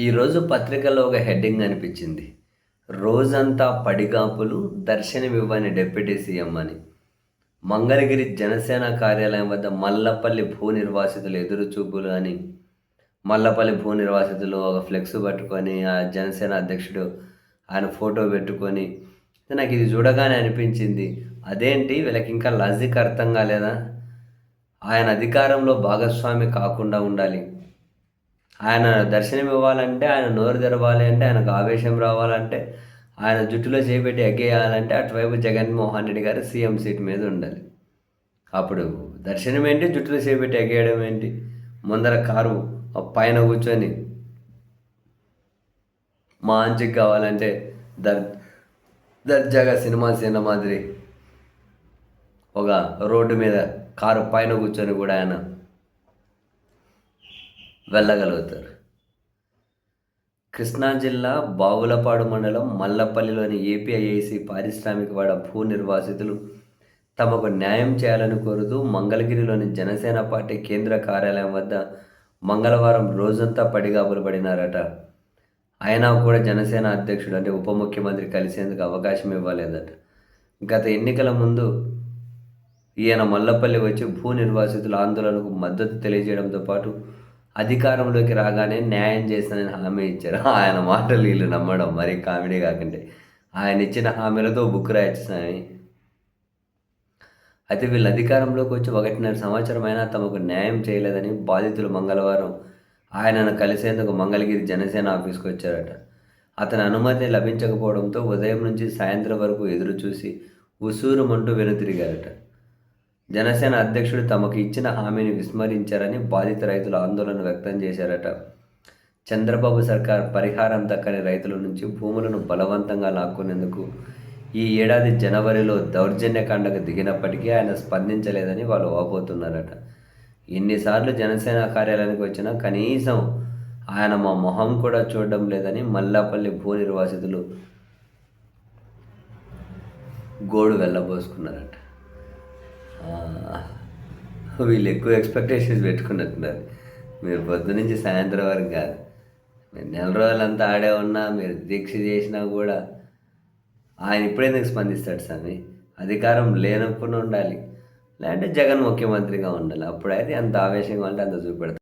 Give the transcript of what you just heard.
ఈరోజు పత్రికలో ఒక హెడ్డింగ్ అనిపించింది. రోజంతా పడిగాపులు దర్శనమివ్వని డిప్యూటీ సీఎం అని. మంగళగిరి జనసేన కార్యాలయం వద్ద మల్లపల్లి భూ నిర్వాసితులు ఎదురు చూపులు అని. మల్లపల్లి భూ నిర్వాసితులు ఒక ఫ్లెక్స్ పట్టుకొని ఆ జనసేన అధ్యక్షుడు ఆయన ఫోటో పెట్టుకొని. నాకు ఇది చూడగానే అనిపించింది అదేంటి? వీళ్ళకి ఇంకా లజిక్ అర్థం కాలేదా? ఆయన అధికారంలో భాగస్వామి కాకుండా ఉండాలి. ఆయన దర్శనం ఇవ్వాలంటే ఆయన నోరు తెరవాలి అంటే ఆయనకు ఆవేశం రావాలంటే ఆయన జుట్టులో చేపెట్టి ఎగ్గేయాలంటే అటువైపు జగన్మోహన్ రెడ్డి గారు సీఎం సీట్ మీద ఉండాలి. అప్పుడు దర్శనం ఏంటి? జుట్టులో చేపెట్టి ఎగ్గేయడం ఏంటి? ముందర కారు పైన కూర్చొని మంచిగా కావాలంటే దర్ దర్జాగా సినిమా సీన మాదిరి ఒక రోడ్డు మీద కారు పైన కూర్చొని కూడా ఆయన వెళ్ళగలుగుతారు. కృష్ణా జిల్లా బావులపాడు మండలం మల్లపల్లిలోని ఏపీఐఐసి పారిశ్రామికవాడ భూ నిర్వాసితులు తమకు న్యాయం చేయాలని కోరుతూ మంగళగిరిలోని జనసేన పార్టీ కేంద్ర కార్యాలయం వద్ద మంగళవారం రోజంతా పడిగాపులు పడినారట. అయినా కూడా జనసేన అధ్యక్షుడు అంటే ఉప ముఖ్యమంత్రి కలిసేందుకు అవకాశం ఇవ్వలేదట. గత ఎన్నికల ముందు ఈయన మల్లపల్లి వచ్చి భూ నిర్వాసితుల ఆందోళనకు మద్దతు తెలియజేయడంతో పాటు అధికారంలోకి రాగానే న్యాయం చేస్తానని హామీ ఇచ్చారు. ఆయన మాటలు వీళ్ళు నమ్మడం మరీ కామెడీ కాకండి. ఆయన ఇచ్చిన హామీలతో బుక్ రాయించాయి అయితే వీళ్ళు అధికారంలోకి వచ్చి ఒకటిన్నర సంవత్సరం అయినా తమకు న్యాయం చేయలేదని బాధితులు మంగళవారం ఆయనను కలిసేందుకు మంగళగిరి జనసేన ఆఫీస్కి వచ్చారట. అతని అనుమతి లభించకపోవడంతో ఉదయం నుంచి సాయంత్రం వరకు ఎదురు చూసి ఉసూరుమంటూ వెనుతిరిగారట. జనసేన అధ్యక్షుడు తమకు ఇచ్చిన హామీని విస్మరించారని బాధిత రైతులు ఆందోళన వ్యక్తం చేశారట. చంద్రబాబు సర్కార్ పరిహారం దక్కని రైతుల నుంచి భూములను బలవంతంగా లాక్కునేందుకు ఈ ఏడాది జనవరిలో దౌర్జన్యకాండకు దిగినప్పటికీ ఆయన స్పందించలేదని వాళ్ళు వాపోతున్నారట. ఎన్నిసార్లు జనసేన కార్యాలయానికి వచ్చినా కనీసం ఆయన మా మొహం కూడా చూడడం లేదని మల్లాపల్లి భూ నిర్వాసితులు గోడు వెళ్ళబోసుకున్నారట వీళ్ళు ఎక్కువ ఎక్స్పెక్టేషన్స్ పెట్టుకున్నట్టున్నారు. మీరు పొద్దు నుంచి సాయంత్రం వరకు కాదు. మీరు నెల రోజులంతా ఆడే ఉన్నా మీరు దీక్ష చేసినా కూడా ఆయన ఇప్పుడెందుకు స్పందిస్తాడు స్వామి? అధికారం లేనప్పుడు ఉండాలి. లేదంటే జగన్ ముఖ్యమంత్రిగా ఉండాలి. అప్పుడైతే అంత ఆవేశంగా ఉంటే అంత చూపెడతారు